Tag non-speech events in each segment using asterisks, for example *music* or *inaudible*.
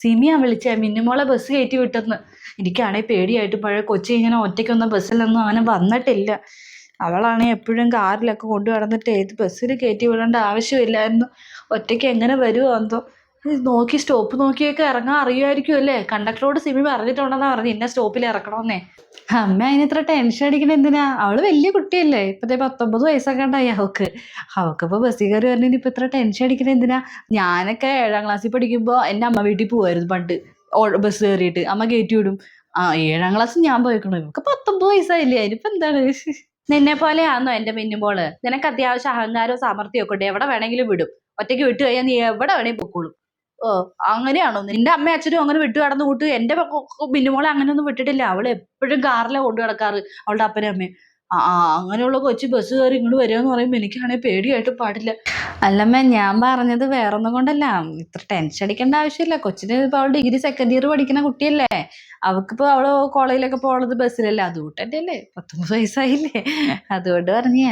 സിമിയാ വിളിച്ചേ മിന്നുമോളെ ബസ് കയറ്റി വിട്ടെന്ന്. എനിക്കാണെ പേടിയായിട്ട് പഴയ കൊച്ചി ഇങ്ങനെ ഒറ്റയ്ക്കൊന്നും ബസ്സിലൊന്നും അങ്ങനെ വന്നിട്ടില്ല. അവളാണെ എപ്പോഴും കാറിലൊക്കെ കൊണ്ടു നടന്നിട്ട് ഏത് ബസ്സിൽ കയറ്റി വിടേണ്ട ആവശ്യമില്ലായിരുന്നു. ഒറ്റയ്ക്ക് എങ്ങനെ വരുമോ എന്തോ. നോക്കി സ്റ്റോപ്പ് നോക്കിയൊക്കെ ഇറങ്ങാൻ അറിയുമായിരിക്കും അല്ലേ? കണ്ടക്ടറോട് സിമി പറഞ്ഞിട്ടുണ്ടെന്നാ പറഞ്ഞു ഇന്ന സ്റ്റോപ്പിൽ ഇറക്കണമെന്നേ അമ്മ അതിന് ഇത്ര ടെൻഷൻ അടിക്കണ എന്തിനാ? അവൾ വലിയ കുട്ടിയല്ലേ? ഇപ്പത്തെ പത്തൊമ്പത് വയസ്സൊക്കെ ഉണ്ടായി അവക്ക് അവക്കിപ്പോ ബസ്സിൽ കയറി വരുന്നതിന് ഇപ്പൊ ഇത്ര ടെൻഷൻ അടിക്കണ എന്തിനാ? ഞാനൊക്കെ ഏഴാം ക്ലാസ്സിൽ പഠിക്കുമ്പോൾ എന്റെ അമ്മ വീട്ടിൽ പോവായിരുന്നു പണ്ട്. ബസ് കയറിയിട്ട്. അമ്മ കയറ്റി വിടും. ആ ഏഴാം ക്ലാസ് ഞാൻ പോയിക്കണു. ഇവക്ക് പത്തൊമ്പത് വയസ്സായില്ലേ? അതിനിപ്പോ എന്താണ്? നിന്നെ പോലെയാണോ എന്റെ മിന്നുമോൾ നിനക്ക് അത്യാവശ്യം അഹങ്കാരവും സാമർത്ഥ്യവും ഒക്കെ ഉണ്ട്. എവിടെ വേണമെങ്കിലും വിടും. ഒറ്റയ്ക്ക് വിട്ടു കഴിഞ്ഞാൽ നീ എവിടെ വേണേലും പൊക്കോളും. ഓ അങ്ങനെയാണോ? നിന്റെ അമ്മയും അച്ഛനും അങ്ങനെ വിട്ടു കടന്നു കൂട്ടു എന്റെ മിന്നുമോളെ അങ്ങനെയൊന്നും വിട്ടിട്ടില്ല. അവൾ എപ്പോഴും കാറിലെ കൊണ്ടു കിടക്കാറ് അവളുടെ അപ്പനും അമ്മയും. ആ അങ്ങനെയുള്ള കൊച്ചു ബസ് കയറി ഇങ്ങോട്ട് വരികയെന്ന് പറയുമ്പോൾ എനിക്കാണെങ്കിൽ പേടിയായിട്ട് പാടില്ല. അല്ലമ്മ ഞാൻ പറഞ്ഞത് വേറൊന്നും കൊണ്ടല്ല. ഇത്ര ടെൻഷൻ അടിക്കേണ്ട ആവശ്യമില്ല. കൊച്ചിന് ഇപ്പൊ അവൾ ഡിഗ്രി സെക്കൻഡ് ഇയർ പഠിക്കുന്ന കുട്ടിയല്ലേ. അവക്കിപ്പോ അവൾ കോളേജിലൊക്കെ പോകുന്നത് ബസ്സിലല്ലേ അതുകൊണ്ട് തന്നെ അല്ലേ പത്തൊമ്പത് വയസ്സായില്ലേ. അതുകൊണ്ട് പറഞ്ഞേ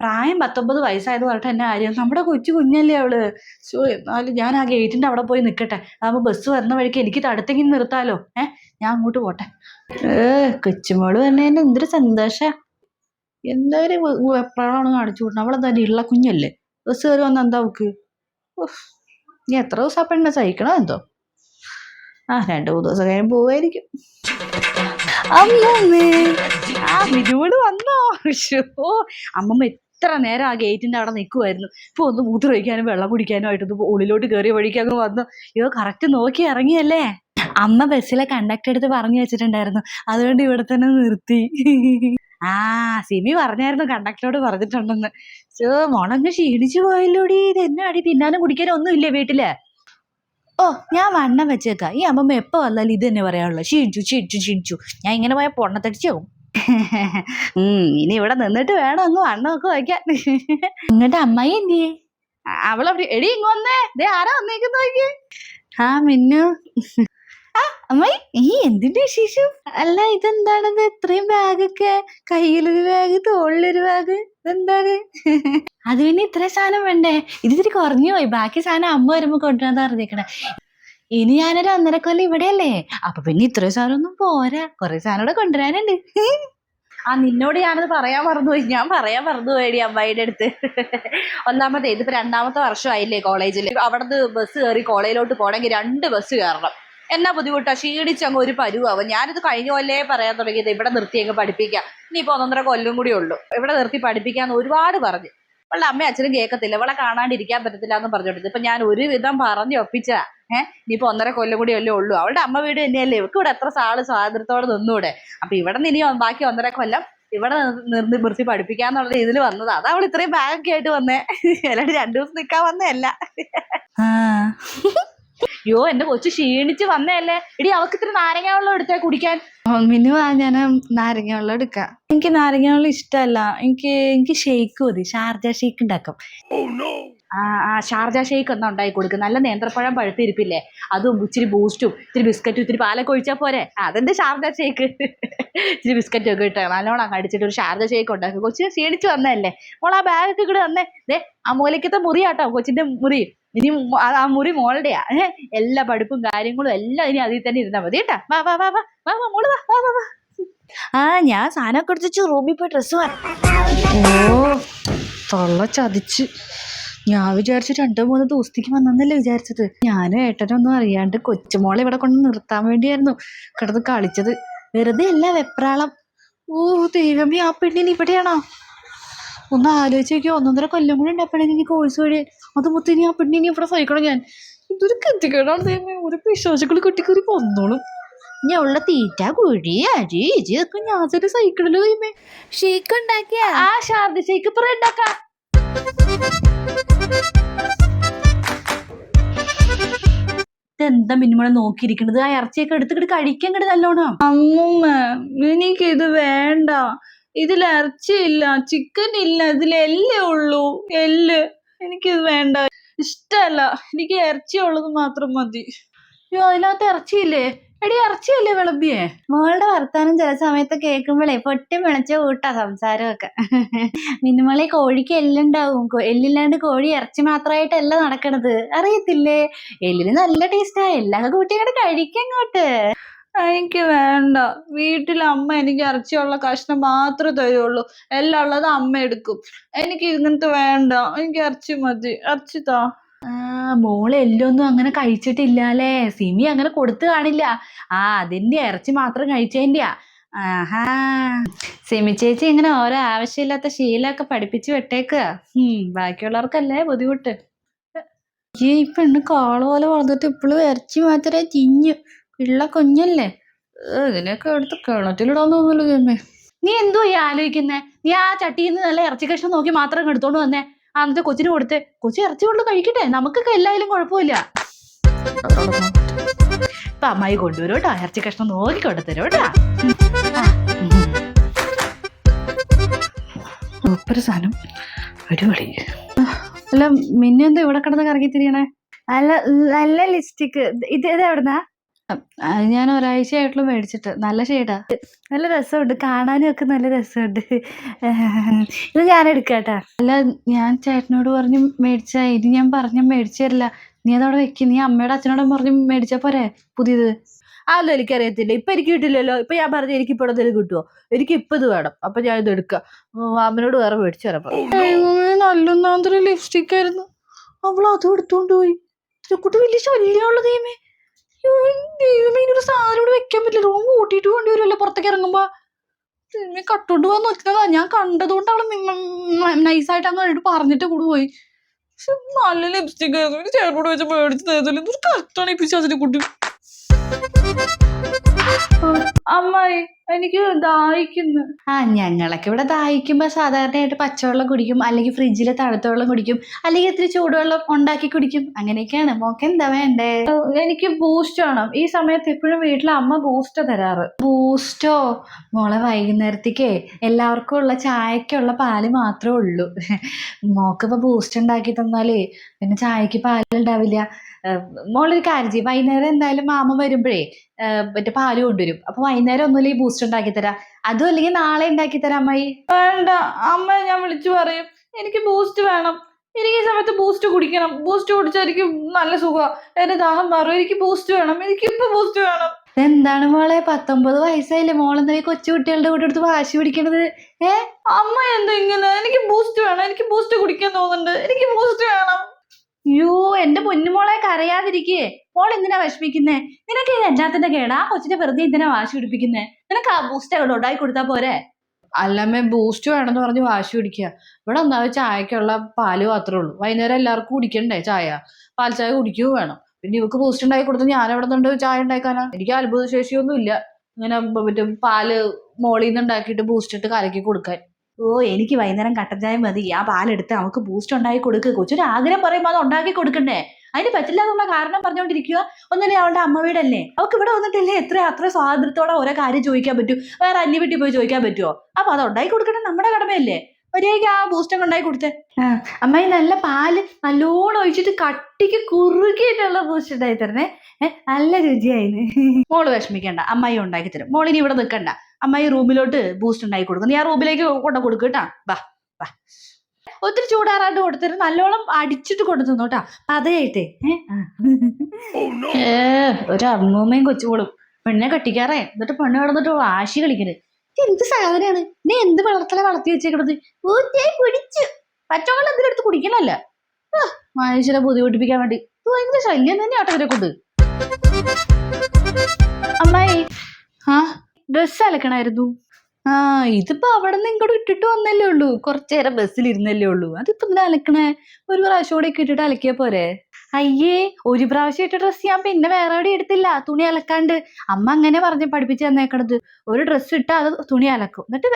പ്രായം പത്തൊമ്പത് വയസ്സായത് പറഞ്ഞിട്ട് എന്നെ ആര്യം നമ്മുടെ കൊച്ചു കുഞ്ഞല്ലേ അവൾ. സോ എന്നാലും ഞാൻ ആ ഗേറ്റിന്റെ അവിടെ പോയി നിൽക്കട്ടെ അതാകുമ്പോൾ ബസ് വരുന്ന വഴിക്ക് എനിക്ക് തടുത്തെങ്കിൽ നിർത്താലോ. ഏ ഞാൻ അങ്ങോട്ട് പോട്ടെ. ഏ കൊച്ചുമോൾ തന്നെ എന്തൊരു സന്തോഷ. എന്തൊരു എപ്പോഴാണ് കാണിച്ചു കൂട്ടണം തന്നെ ഉള്ള കുഞ്ഞല്ലേ? ബസ് കയറി വന്ന എന്താ അവക്ക്? നീ എത്ര ദിവസം ആ പെണ്ണെ സഹിക്കണോ എന്തോ? ആ രണ്ടു മൂന്ന് ദിവസം കഴിയുമ്പോൾ പോവായിരിക്കും. അമ്മ ആ മിനുവോട് വന്നോ. അമ്മമ്മ എത്ര നേരം ആ ഗേറ്റിന്റെ അവിടെ നിൽക്കുമായിരുന്നു ഇപ്പൊ ഒന്ന് മൂത്ര ഒഴിക്കാനും വെള്ളം കുടിക്കാനും ആയിട്ട് ഒന്ന് ഉള്ളിലോട്ട് കയറിയ വഴിക്ക് അങ്ങ് വന്നു അയ്യോ കറക്റ്റ് നോക്കി ഇറങ്ങിയല്ലേ? അമ്മ ബസ്സിലെ കണ്ടക്ടർ എടുത്ത് പറഞ്ഞു വെച്ചിട്ടുണ്ടായിരുന്നു. അതുകൊണ്ട് ഇവിടെ തന്നെ നിർത്തി. ആ സിമി പറഞ്ഞായിരുന്നു കണ്ടക്ടറോട് പറഞ്ഞിട്ടുണ്ടെന്ന്. ചോ മോളങ്ങ് ക്ഷീണിച്ചു പോയല്ലോടി. ഇത് എന്നെ അടി തിന്നാനും കുടിക്കാനും ഒന്നും ഇല്ലേ വീട്ടിൽ? ഓ ഞാൻ വണ്ണം വെച്ചേക്കാം. ഈ അമ്മമ്മ എപ്പോ വന്നാലും ഇത് തന്നെ പറയാനുള്ളൂ. ക്ഷീണിച്ചു ക്ഷീണിച്ചു ക്ഷീണിച്ചു. ഞാൻ ഇങ്ങനെ പോയാൽ പൊണ്ണത്തടിച്ചാവും ഇനി ഇവിടെ നിന്നിട്ട് വേണം അങ്ങ് വണ്ണമൊക്കെ വയ്ക്കാൻ. എന്നിട്ട് അമ്മായി എന്തിയേ? അവളവിടെ എടി ഇങ്ങ് വന്നേ. ദേ ആരാ വന്നേക്കുന്ന നോക്കി ആ മിന്നു. ആ അമ്മായി ഈ എന്തിന്റെ വിശേഷം? അല്ല ഇതെന്താണത് ഇത്രയും ബാഗൊക്കെ കയ്യിലൊരു ബാഗ് തോളിലൊരു ബാഗ്. ഇതെന്താണ്? അത് പിന്നെ ഇത്ര സാധനം വേണ്ടേ? ഇതിരി കുറഞ്ഞു പോയി. ബാക്കി സാധനം അമ്മ വരുമ്പോ കൊണ്ടുവന്നാ പറഞ്ഞേക്കണേ. ഇനി ഞാനൊരു ഒന്നര കൊല്ലം ഇവിടെയല്ലേ? അപ്പൊ പിന്നെ ഇത്രയും സാധനം ഒന്നും പോരാ. കുറെ സാധനം ഇവിടെ കൊണ്ടുവരാനുണ്ട്. ആ നിന്നോട് ഞാനത് പറയാൻ മറന്നുപോയി ഞാൻ പറയാൻ മറന്നുപോയി അമ്മായിയുടെ അടുത്ത്. ഒന്നാമത്തെ ഇതിപ്പോ രണ്ടാമത്തെ വർഷം ആയില്ലേ കോളേജിൽ അവിടുന്ന് ബസ് കയറി കോളേജിലോട്ട് പോകണമെങ്കിൽ രണ്ട് ബസ് കയറണം. എന്നാ ബുദ്ധിമുട്ടാ? ക്ഷീണിച്ചങ്ങ് ഒരു പരുവാവും. ഞാനിത് കഴിഞ്ഞ കൊല്ലേ പറയാൻ തുടങ്ങിയത്. ഇവിടെ നിർത്തി അങ്ങ് പഠിപ്പിക്കാം. ഇനിയിപ്പോ ഒന്നൊന്നര കൊല്ലം കൂടി ഉള്ളൂ. ഇവിടെ നിർത്തി പഠിപ്പിക്കാന്ന് ഒരുപാട് പറഞ്ഞു. അവളുടെ അമ്മയും അച്ഛനും കേൾക്കത്തില്ല. ഇവളെ കാണാണ്ടിരിക്കാൻ പറ്റത്തില്ല എന്ന് പറഞ്ഞോട്ടത് ഇപ്പൊ ഞാൻ ഒരുവിധം പറഞ്ഞു ഒപ്പിച്ച ഏഹ് ഇനിയിപ്പോ ഒന്നര കൊല്ലം കൂടി അല്ലേ ഉള്ളൂ. അവളുടെ അമ്മ വീട് തന്നെയല്ലേ. ഇവർക്ക് ഇവിടെ എത്ര സാൾ സ്വാതന്ത്ര്യത്തോടെ നിന്നൂടെ. അപ്പൊ ഇവിടെ നിന്ന് ഇനി ബാക്കി ഒന്നര കൊല്ലം ഇവിടെ നിർത്തി നിർത്തി പഠിപ്പിക്കാന്നുള്ള ഇതിൽ വന്നത്. അതാ അവൾ ഇത്രയും ബാഗൊക്കെ ആയിട്ട് വന്നേ. അല്ലാണ്ട് രണ്ടു ദിവസം നിക്കാൻ വന്നതല്ല. അയ്യോ എന്റെ കൊച്ചു ക്ഷീണിച്ച് വന്നതല്ലേ. ഇടി അവക്ക് ഇത്ര നാരങ്ങ വെള്ളം എടുത്തേ കുടിക്കാൻ. മിന്നു ഞാൻ നാരങ്ങ വെള്ളം എടുക്കാം. എനിക്ക് നാരങ്ങ വെള്ളം ഇഷ്ടമല്ല. എനിക്ക് എനിക്ക് ഷെയ്ക്ക് മതി. ഷാർജ ഷെയ്ക്ക് ഉണ്ടാക്കും. ആ ആ ഷാർജ ഷേക്ക് എന്നാ ഉണ്ടാക്കി കൊടുക്കും നല്ല നേന്ത്രപ്പഴം പഴുത്തിരിപ്പില്ലേ? അതും ഇച്ചിരി ബൂസ്റ്റും ഇത്തിരി ബിസ്ക്കറ്റും ഇത്തിരി പാലൊക്കെ ഒഴിച്ചാൽ പോരെ? അതെന്റെ ഷാർജ ഷേക്ക്? ഇച്ചിരി ബിസ്ക്കറ്റും ഒക്കെ ഇട്ടോ നല്ലോണം കടിച്ചിട്ട് ഒരു ഷാർജ ഷേക്ക് ഉണ്ടാക്കി. കൊച്ചു ക്ഷീണിച്ച് വന്നതല്ലേ? മോൾ ആ ബാഗൊക്കെ ഇവിടെ വന്നേ ദേ ആ മൂലക്കത്തെ മുറി ആട്ടോ കൊച്ചിന്റെ മുറി. ഇനി ആ- മുറി മോളുടെയാ. എല്ലാ പഠിപ്പും കാര്യങ്ങളും എല്ലാം ഇനി അതിൽ തന്നെ ഇരുന്നാ മതി. കേട്ടാ? വാ വാ വാ വാ വാ വാ മോൾ വാ വാ വാ ആ ഞാൻ സാധനമൊക്കെ എടുത്തു റൂമിൽ പോയി ഡ്രസ്സ് ഓ തൊള്ള ചതിച്ച്. ഞാൻ വിചാരിച്ചു രണ്ടോ മൂന്നോ ദിവസത്തേക്ക് വന്നെന്നല്ലേ വിചാരിച്ചത്. ഞാനും ഏട്ടനൊന്നും അറിയാണ്ട് കൊച്ചുമോളെ ഇവിടെ കൊണ്ട് നിർത്താൻ വേണ്ടിയായിരുന്നു. കിടന്ന് കളിച്ചത്. വെറുതെ അല്ല വെപ്രാളം. ഓ ദൈവമേ ആ പെണ്ണിന് ഇവിടെയാണോ? ഒന്ന് ആലോചിച്ച് നോക്കിയോ ഒന്നൊന്നര കൊല്ലം കൂടി ഉണ്ട് ആ പെണ്ണിന് കോഴ്സ് വഴി അത് മൊത്തം ഇനി ആ പെണ്ണിനി ഇവിടെ സഹിക്കണം ഞാൻ. ഇതൊരു കത്തിക്കേടാണ് ദൈവമേ. ഒരു വിശ്വാസികൾ കുട്ടിക്കറി ഇനി ഉള്ള തീറ്റ കുഴി അരി ഇജി ഒക്കെ ഞാൻ ചെറിയ സൈക്കിളിൽ ദൈവമേ. ഷേക്ക് ഉണ്ടാക്കിയ? ആ ശാന്തി ഷേക്ക് ഇപ്പൊ ഉണ്ടാക്കാം ഇതെന്താ മിനിമോളെ നോക്കിയിരിക്കണത്? ആ ഇറച്ചിയൊക്കെ എടുത്തിട്ട് കഴിക്കാൻ കിട്ടും നല്ലോണം. അമ്മൂമ്മ എനിക്കിത് വേണ്ട. ഇതിൽ ഇറച്ചിയില്ല ചിക്കൻ ഇല്ല ഇതിൽ എല്ലേ ഉള്ളൂ. എല്ല്. എനിക്കിത് വേണ്ട. ഇഷ്ടല്ല. എനിക്ക് ഇറച്ചി ഉള്ളത് മാത്രം മതി. അയ്യോ അതിനകത്ത് ഇറച്ചിയില്ലേ? എടി ഇറച്ചിയല്ലേ വിളമ്പിയേ? മോളുടെ വർത്താനം ചില സമയത്ത് കേൾക്കുമ്പോഴേ പൊട്ടി മിണച്ച കൂട്ടാ സംസാരമൊക്കെ. മിനിമളെ കോഴിക്ക് എല്ലുണ്ടാവും. എല്ലില്ലാണ്ട് കോഴി ഇറച്ചി മാത്രമായിട്ടല്ല നടക്കണത്. അറിയത്തില്ലേ? എല്ലിന് നല്ല ടേസ്റ്റാ എല്ലാം കൂട്ടി അങ്ങോട്ട് കഴിക്കങ്ങോട്ട് എനിക്ക് വേണ്ട. വീട്ടിൽ അമ്മ എനിക്ക് ഇറച്ചിയുള്ള കഷ്ണം മാത്രമേ തരുള്ളൂ. എല്ലാം ഉള്ളത് അമ്മ എടുക്കും. എനിക്ക് ഇങ്ങനത്തെ വേണ്ട. എനിക്ക് ഇറച്ചി മതി. ഇറച്ചി താ. മോൾ എല്ലൊന്നും അങ്ങനെ കഴിച്ചിട്ടില്ലാലേ. സിമി അങ്ങനെ കൊടുത്തു കാണില്ല. ആ അതിന്റെ ഇറച്ചി മാത്രം കഴിച്ചതിന്റെ ആഹാ. സിമി ചേച്ചി ഇങ്ങനെ ഓരോ ആവശ്യമില്ലാത്ത ശീലമൊക്കെ പഠിപ്പിച്ചു വിട്ടേക്കുക ഉം ബാക്കിയുള്ളവർക്കല്ലേ ബുദ്ധിമുട്ട്. ഈ പെണ്ണ് കാള പോലെ വളർന്നിട്ട് ഇപ്പോഴും ഇറച്ചി മാത്രമേ തിഞ്ഞു പിള്ള കൊഞ്ഞല്ലേ. ഇതിനൊക്കെ എടുത്ത് കിണറ്റിലിടാൻ തോന്നുന്നു ജമ്മേ നീ എന്തോ ഈ ആലോചിക്കുന്നേ? നീ ആ ചട്ടിയിൽ നിന്ന് നല്ല ഇറച്ചി കഷ്ണം നോക്കി മാത്രം എടുത്തോണ്ട് വന്നേ. ആ, എന്നിട്ട് കൊച്ചിന് കൊടുത്ത്. കൊച്ചി ഇറച്ചി കൊണ്ട് കഴിക്കട്ടെ. നമുക്കൊക്കെ എല്ലായാലും കുഴപ്പമില്ല. ഇപ്പൊ അമ്മായി കൊണ്ടുവരും കേട്ടോ. ഇറച്ചി കഷ്ണം നോക്കി കൊണ്ടുതരും കേട്ടോ. സൂപ്പർ സാധനം. അടിപൊളി. അല്ല മിന്നു എന്താ ഇവിടെ കിടന്ന് കറങ്ങി തിരിയണേ? അല്ല നല്ല ലിസ്റ്റിക്ക് ഇത് ഇത് എവിടുന്നാ? അത് ഞാൻ ഒരാഴ്ചയായിട്ടുള്ള മേടിച്ചിട്ട്. നല്ല ഷെയ്ഡാ നല്ല രസമുണ്ട്. കാണാനും ഒക്കെ നല്ല രസമുണ്ട്. *laughs* ഇത് ഞാൻ എടുക്കാട്ടാ. അല്ല ഞാൻ ചേട്ടനോട് പറഞ്ഞു മേടിച്ച ഇത് ഞാൻ പറഞ്ഞ മേടിച്ചു തരില്ല. നീ അതവിടെ വെക്ക്. നീ അമ്മയുടെ അച്ഛനോടും പറഞ്ഞ് മേടിച്ചാ പോരെ പുതിയത്. അല്ലോ എനിക്കറിയത്തില്ല. ഇപ്പൊ എനിക്ക് കിട്ടില്ലല്ലോ. ഇപ്പൊ ഞാൻ പറഞ്ഞു എനിക്ക് ഇപ്പോഴത്തെ എന്തെങ്കിലും കിട്ടുമോ എനിക്ക് ഇപ്പൊ ഇത് വേണം. അപ്പൊ ഞാൻ ഇത് എടുക്കാം. അമ്മനോട് വേറെ മേടിച്ചു തരാം നല്ലൊന്നാന്തരം ലിപ്സ്റ്റിക് ആയിരുന്നു. അവൾ അതും എടുത്തോണ്ട് പോയി. കുട്ടി വലിയ ശല്യമുള്ള ദൈവമേ. ദൈവമേ ഇനൊരു സാധനം ഇവിടെ വെക്കാൻ പറ്റില്ല. റൂം കൂട്ടിയിട്ട് കൊണ്ടുവരുമല്ലോ പുറത്തേക്ക് ഇറങ്ങുമ്പോ? സിനിമ കട്ടോണ്ട് പോകാൻ നോക്കുന്നതാ ഞാൻ കണ്ടതുകൊണ്ട് അവൾ നൈസായിട്ട് അങ്ങ് എന്നിട്ട് പറഞ്ഞിട്ട് കൂടെ പോയി. പക്ഷെ നല്ല ലിപ്സ്റ്റിക് ആയിരുന്നു. ചേട്ടനോട് വെച്ച് മേടിച്ച് തരുന്നില്ല എന്തൊരു കഷ്ടമാണ് ഈ കുട്ടി. അമ്മായി എനിക്ക് ദാഹിക്കുന്നു. ആ ഞങ്ങളൊക്കെ ഇവിടെ ദാഹിക്കുമ്പോ സാധാരണയായിട്ട് പച്ചവെള്ളം കുടിക്കും അല്ലെങ്കിൽ ഫ്രിഡ്ജിലെ തണുത്ത വെള്ളം കുടിക്കും അല്ലെങ്കിൽ ഇത്തിരി ചൂടുവെള്ളം ഉണ്ടാക്കി കുടിക്കും. അങ്ങനെയൊക്കെയാണ്. മോക്ക് എന്താ വേണ്ടേ? എനിക്ക് ബൂസ്റ്റ് വേണം. ഈ സമയത്ത് എപ്പോഴും വീട്ടിൽ അമ്മ ബൂസ്റ്റ് തരാറ്. ബൂസ്റ്റോ മോളെ വൈകുന്നേരത്തേക്കേ എല്ലാവർക്കും ഉള്ള ചായക്കുള്ള പാൽ മാത്രമേ ഉള്ളൂ. മോക്കിപ്പോ ബൂസ്റ്റ് ഉണ്ടാക്കി തന്നാലേ പിന്നെ ചായക്ക് പാലുണ്ടാവില്ല മോളൊരു കാര്യം ചെയ്യും. വൈകുന്നേരം എന്തായാലും മാമ വരുമ്പോഴേ മറ്റേ പാൽ കൊണ്ടുവരും. അപ്പൊ വൈകുന്നേരം ഒന്നുമില്ല ഈ ബൂസ്റ്റ് ഉണ്ടാക്കി തരാം. അതും അല്ലെങ്കിൽ നാളെ ഉണ്ടാക്കി തരാം അമ്മായി. വേണ്ട അമ്മ ഞാൻ വിളിച്ചു പറയും. എനിക്ക് ബൂസ്റ്റ് വേണം. എനിക്ക് ഈ സമയത്ത് ബൂസ്റ്റ് കുടിക്കണം. ബൂസ്റ്റ് കുടിച്ചാൽ എനിക്ക് നല്ല സുഖം. എന്റെ ദാഹം മാറും. എനിക്ക് ബൂസ്റ്റ് വേണം. എനിക്ക് ഇപ്പൊ ബൂസ്റ്റ് വേണം. എന്താണ് മോളെ? പത്തൊമ്പത് വയസ്സായില്ലേ മോളെന്താ എന്താ കൊച്ചു കുട്ടികളുടെ കൂടെ എടുത്ത് വാശി പിടിക്കണത് ഏ? അമ്മ എന്താ ഇങ്ങനെ? എനിക്ക് ബൂസ്റ്റ് വേണം. എനിക്ക് ബൂസ്റ്റ് കുടിക്കാൻ തോന്നുന്നുണ്ട്. എനിക്ക് ബൂസ്റ്റ് വേണം. അയ്യോ എന്റെ പൊന്നുമോളെ കരയാതിരിക്കേ. മോൾ എന്തിനാ വിഷമിക്കുന്നേ? നിനക്ക് ഇത് എന്നാത്തിന്റെ കേടാ? കൊച്ചിനെ വെറുതെ എന്തിനാ വാശി പിടിപ്പിക്കുന്നേ? നിനക്ക് ആ ബൂസ്റ്റ് അവിടെ ഉണ്ടാക്കി കൊടുത്താ പോരെ? അല്ലമ്മേ ബൂസ്റ്റ് വേണമെന്ന് പറഞ്ഞ് വാശി പിടിക്കുക. ഇവിടെ ഒന്നാമത് ചായക്കുള്ള പാൽ മാത്രമേ ഉള്ളൂ. വൈകുന്നേരം എല്ലാവർക്കും കുടിക്കണ്ടേ ചായ? പാൽ ചായ കുടിക്കുകയും വേണം. പിന്നെ ഇവക്ക് ബൂസ്റ്റ് ഉണ്ടാക്കി കൊടുത്ത് ഞാൻ എവിടെ നിന്നുണ്ട് ചായ ഉണ്ടാക്കാനാ. എനിക്ക് അത്ഭുത ശേഷിയൊന്നും ഇല്ല ഇങ്ങനെ മറ്റേ പാൽ മോളിൽ നിന്ന് ഉണ്ടാക്കിയിട്ട് ബൂസ്റ്റ് ഇട്ട് കലക്കി കൊടുക്കാൻ. ഓ എനിക്ക് വൈകുന്നേരം കട്ടൻ ചായ മതി. ആ പാലെടുത്ത് നമുക്ക് ബൂസ്റ്റ് ഉണ്ടാക്കി കൊടുക്കുക കൊച്ചൊരു ആഗ്രഹം പറയുമ്പോൾ അത് ഉണ്ടാക്കി കൊടുക്കണ്ടേ? അതിന് പറ്റില്ല എന്നുള്ള കാരണം പറഞ്ഞുകൊണ്ടിരിക്കുക ഒന്നല്ലേ അവളുടെ അമ്മ വീടല്ലേ? അവൾക്ക് ഇവിടെ വന്നിട്ടല്ലേ എത്ര അത്ര സ്വാതന്ത്ര്യത്തോടെ ഓരോ കാര്യം ചോദിക്കാൻ പറ്റൂ? വേറെ അന്യ വീട്ടിൽ പോയി ചോദിക്കാൻ പറ്റുമോ അപ്പൊ അത് ഉണ്ടാക്കി കൊടുക്കണം നമ്മുടെ കടമയല്ലേ? ഒരേക്ക് ആ ബൂസ്റ്റൊക്കെ ഉണ്ടാക്കി കൊടുത്തേ. അമ്മായി നല്ല പാൽ നല്ലോണം ഒഴിച്ചിട്ട് കട്ടിക്ക് കുറുകിയിട്ടുള്ള ബൂസ്റ്റ് ഉണ്ടായി തരണേ. നല്ല രുചിയായിരുന്നു മോൾ വിഷമിക്കണ്ട. അമ്മായി ഉണ്ടാക്കി തരും. മോളിനി ഇവിടെ നിൽക്കണ്ട അമ്മായി റൂമിലോട്ട് ബൂസ്റ്റ് ഉണ്ടായി കൊടുക്കും. നീ ആ റൂമിലേക്ക് കൊണ്ടു കൊടുക്കും കേട്ടാ. വാ വാ. ഒത്തിരി ചൂടാറാണ്ട് കൊടുത്തിട്ട് നല്ലോണം അടിച്ചിട്ട് കൊണ്ടു തന്നു കേട്ടാ. പതയായിട്ടേ. ഏ? ഏ ഒരു അമ്മൂമ്മയും കൊച്ചുകൂടും പെണ്ണെ കെട്ടിക്കാറേ. എന്നിട്ട് പെണ്ണ് കിടന്നിട്ട് വാശി കളിക്കരുത് എന്ത് സാധനമാണ് നീ എന്ത് വളർത്തല വളർത്തി വെച്ചേക്കണത്? ഊറ്റേ പിടിച്ചു പച്ചവെള്ളം എന്തിനെടുത്ത് കുടിക്കണല്ല? മനുഷ്യരെ ബുദ്ധിമുട്ടിപ്പിക്കാൻ വേണ്ടി. ഇത് ഭയങ്കര ശല്യം തന്നെ ആട്ടവരെ ഇവരെ കൊണ്ട് അമ്മായി ആ? ഡ്രസ്സ് അലക്കണായിരുന്നു. ആ ഇതിപ്പോ അവിടെ നിന്ന് ഇങ്ങോട്ട് ഇട്ടിട്ട് വന്നല്ലേ ഉള്ളൂ. കുറച്ചു നേരം ബസ്സിൽ ഇരുന്നല്ലേ ഉള്ളൂ. അതിപ്പോ എന്തിനാ അലക്കണേ? ഒരു പ്രാവശ്യം കൂടെ ഒക്കെ ഇട്ടിട്ട് അലക്കിയ പോരെ. അയ്യേ ഒരു പ്രാവശ്യം ഇട്ട ഡ്രസ്സ് ഞാൻ പിന്നെ വേറെ എവിടെ എടുത്തില്ല. തുണി അലക്കാണ്ട്. അമ്മ അങ്ങനെ പറഞ്ഞ് പഠിപ്പിച്ച് തന്നേക്കണത്. ഒരു ഡ്രസ്സ് ഇട്ടാൽ അത് തുണി അലക്കും. എന്നിട്ട്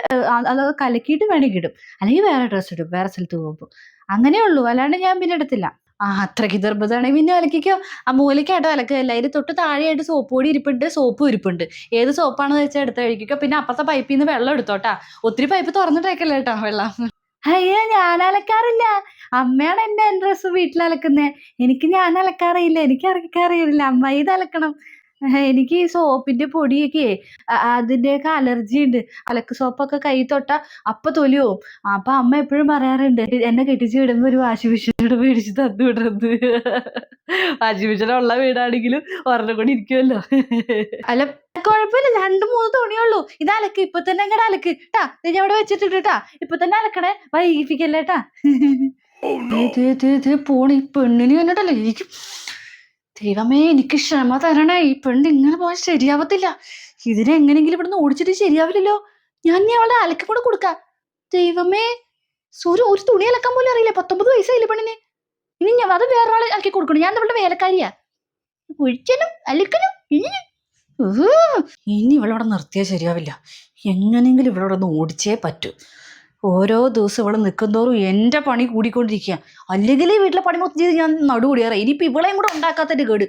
അത് കലക്കിയിട്ട് വേണമെങ്കിൽ ഇടും. അല്ലെങ്കിൽ വേറെ ഡ്രസ്സ് ഇടും. വേറെ സ്ഥലത്ത് പോകുമ്പോൾ അങ്ങനെ ഉള്ളൂ. അല്ലാണ്ട് ഞാൻ പിന്നെ എടുത്തില്ല. ആ അത്രയ്ക്ക് നിർബന്ധമാണെങ്കിൽ പിന്നെ അലക്കിക്കോ? ആ മൂലയ്ക്കായിട്ട് അലക്കുകയല്ല അതിന് തൊട്ട് താഴെയായിട്ട് സോപ്പ് പൊടി ഇരിപ്പുണ്ട് സോപ്പും ഇരിപ്പുണ്ട്. ഏത് സോപ്പാണെന്ന് വെച്ചാൽ എടുത്ത് കഴിക്കുക. പിന്നെ അപ്പുറത്തെ പൈപ്പിൽ നിന്ന് വെള്ളം എടുത്തോട്ടാ. ഒത്തിരി പൈപ്പ് തുറന്നിട്ടേക്കല്ലേ കേട്ടോ വെള്ളം. അയ്യോ ഞാൻ അലക്കാറില്ല. അമ്മയാണ് എന്റെ ഡ്രസ്സ് വീട്ടിൽ അലക്കുന്നേ എനിക്ക് ഞാൻ അലക്കാറിയില്ല എനിക്ക് അലക്കാറിയില്ല അമ്മ ഇത് അലക്കണം. എനിക്ക് ഈ സോപ്പിന്റെ പൊടിയൊക്കെ അതിന്റെയൊക്കെ അതിന്റെയൊക്കെ അലർജി ഉണ്ട്. അലക്ക് സോപ്പൊക്കെ കൈ തൊട്ട അപ്പൊ തൊലിയോവും. അപ്പൊ അമ്മ എപ്പോഴും പറയാറുണ്ട് എന്നെ കെട്ടിച്ച് വിടുമ്പോ ഒരു വാഷിംഗ് മെഷീനോട് മേടിച്ച് തന്നു വിടരുത്. വാഷിംഗ് മെഷീൻ ഉള്ള വീടാണെങ്കിലും ഒരെണ്ണം കൂടി ഇരിക്കുമല്ലോ അല്ല കുഴപ്പമില്ല. രണ്ട് മൂന്ന് തുണിയുള്ളൂ. ഇത് അലക്ക്. ഇപ്പൊ തന്നെ അങ്ങടെ അലക്ക്. ട്ടാ ഞാൻ അവിടെ വെച്ചിട്ടുണ്ട് ട്ടാ. ഇപ്പൊ തന്നെ അലക്കണേ. വൈകിപ്പിക്കല്ലേ ട്ടാ. ഇത് ഇത് ഇത് പോണി. പെണ്ണിന് കണ്ടിട്ടല്ലേ? എനിക്ക് ദൈവമേ എനിക്ക് ക്ഷമ തരണേ. ഈ പെണ്ണ് ഇങ്ങനെ പോയാൽ ശരിയാവത്തില്ല. ഇതിനെ എങ്ങനെയെങ്കിലും ഇവിടുന്ന് ഓടിച്ചിട്ട് ശരിയാവില്ലല്ലോ. ഞാൻ ഇനി അവളെ അലക്കി കൂടെ കൊടുക്കാം. ദൈവമേ സൂര്യ ഒരു തുണി അലക്കാൻ പോലും അറിയില്ല. പത്തൊമ്പത് വയസ്സായില്ലേ പെണ്ണിന്? ഇനി ഞാൻ അത് ആളെ അലക്കി കൊടുക്കണം. ഞാൻ അവളുടെ വേലക്കാരിയാ. കുഴിച്ചനും അലക്കനും ഇനി ഇവളവിടെ നിർത്തിയാൽ ശരിയാവില്ല. എങ്ങനെയെങ്കിലും ഇവളവിടെ ഓടിച്ചേ പറ്റൂ. ഓരോ ദിവസം ഇവിടെ നിൽക്കുന്നതോറും എന്റെ പണി കൂടിക്കൊണ്ടിരിക്കുക അല്ലെങ്കിൽ ഈ വീട്ടിലെ പണി മൊത്തം ചെയ്ത് ഞാൻ നടുകൂടിയാറ. ഇനിയിപ്പോൾ ഇവളെയും കൂടെ ഉണ്ടാക്കാത്തൊരു കേട്.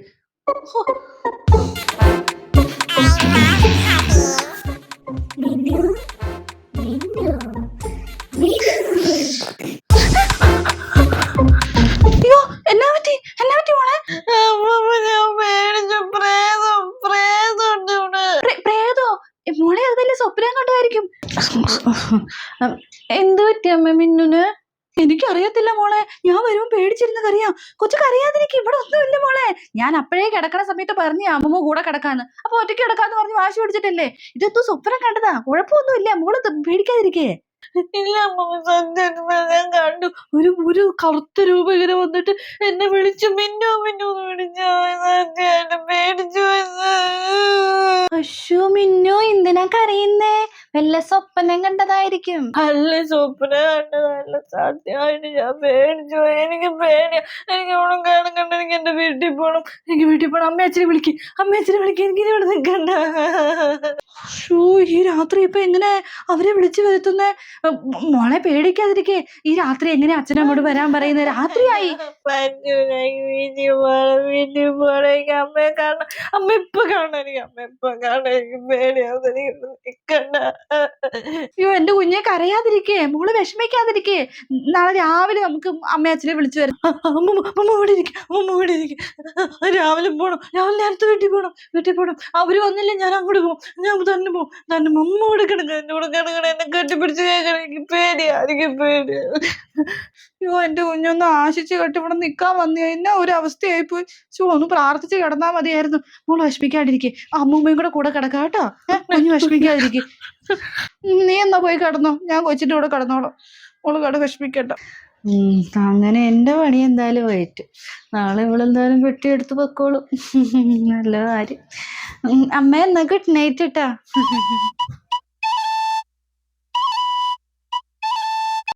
അയ്യോ എന്നാ പറ്റി? എന്നാ പറ്റി മോളെ? പ്രേ- പ്രേതോ? മോളെ അത് വലിയ സ്വപ്നം കണ്ടായിരിക്കും എന്ത് പറ്റി അമ്മ മിന്നുന്? എനിക്കറിയത്തില്ല മോളെ. ഞാൻ വരുമ്പോ പേടിച്ചിരുന്ന് കറിയാം കൊച്ചു കറിയാതിരിക്കും ഇവിടെ ഒന്നുമില്ല മോളെ. ഞാൻ അപ്പോഴേ കിടക്കണ സമയത്ത് പറഞ്ഞു അമ്മമ്മ കൂടെ കിടക്കാന്ന്. അപ്പൊ ഒറ്റയ്ക്ക് കിടക്കാന്ന് പറഞ്ഞ് വാശി പിടിച്ചിട്ടല്ലേ? ഇതെന്തോ സ്വപ്നം കണ്ടതാ. കുഴപ്പമൊന്നുമില്ല. മോൾ പേടിക്കാതിരിക്കേ. ഇല്ല അമ്മ സത്യം ഞാൻ കണ്ടു. ഒരു ഒരു കറുത്ത രൂപം ഇങ്ങനെ വന്നിട്ട് എന്നെ വിളിച്ചു മിന്നു മിന്നു എന്ന് വിളിച്ചു. സത്യമായിട്ട് പേടിച്ചു അശു മിന്നു എന്തിനാ കരയുന്നേ? വല്ല സ്വപ്നം കണ്ടതായിരിക്കും. അല്ല സ്വപ്നം കണ്ടതല്ല സത്യമായിട്ട് ഞാൻ പേടിച്ചു എനിക്ക് പേടിയാ. എനിക്ക് ഇവിടെ കാണും കണ്ട എനിക്ക് എന്റെ വീട്ടിൽ പോണം. എനിക്ക് വീട്ടിൽ പോണം. അമ്മ അച്ഛനെ വിളിക്ക്. അമ്മ അച്ഛനെ വിളിക്ക്. എനിക്ക് ഇവിടെ നിൽക്കണ്ട. ഷൂ ഈ രാത്രി ഇപ്പൊ എങ്ങനെ അവരെ വിളിച്ചു വരുത്തുന്നേ? മോളെ പേടിക്കാതിരിക്കേ. ഈ രാത്രി എങ്ങനെ അച്ഛനമ്മോട് വരാൻ പറയുന്നത് രാത്രിയായി. അമ്മ ഇപ്പൊ എനിക്ക് അമ്മ എനിക്ക് പേടിയാവുന്നു അയ്യോ എന്റെ കുഞ്ഞെ കരയാതിരിക്കേ. മോൾ വിഷമിക്കാതിരിക്കേ. നാളെ രാവിലെ നമുക്ക് അമ്മ അച്ഛനെ വിളിച്ചു വരാം. അമ്മ അമ്മ ഇവിടെ ഇരിക്കും. അമ്മ ഇവിടെ ഇരിക്കും. രാവിലെ പോണം. രാവിലെ നേരത്തെ വീട്ടിൽ പോണം. വീട്ടിൽ പോണം. അവർ വന്നില്ല ഞാൻ അങ്ങോട്ട് പോകും ഞാൻ തന്നെ പോകും തന്നെ അമ്മ കിടക്കണം എന്റെ കിടക്കണം. എന്നെ കെട്ടിപ്പിടിച്ച് കേൾക്കണം എനിക്ക് പേടിയാ എനിക്ക് അയ്യോ എന്റെ കുഞ്ഞൊന്ന് ആശിച്ച് കെട്ടി ഇവിടെ നിക്കാൻ വന്നു. എന്നാ ഒരു അവസ്ഥയായി പോയി. ശോ ഒന്ന് പ്രാർത്ഥിച്ച് കിടന്നാ മതിയായിരുന്നു. മോൾ വിഷമിക്കാണ്ടിരിക്കെ അമ്മൂമ്മയും കൂടെ കൂടെ കിടക്കാം കേട്ടോ. കുഞ്ഞു വിഷമിക്കാതിരിക്കെ. നീ എന്നാ പോയി കിടന്നോ? ഞാൻ കൊച്ചിന്റെ കൂടെ കിടന്നോളാം. മോൾ കട വിഷമിക്കണ്ട. അങ്ങനെ എന്റെ പണി എന്തായാലും വൈറ്റ് നാളെ ഇവളെന്തായാലും വെട്ടിയെടുത്ത് പൊക്കോളും. നല്ല കാര്യം. അമ്മ എന്നാ ഗുഡ് നൈറ്റ് ഇട്ടാ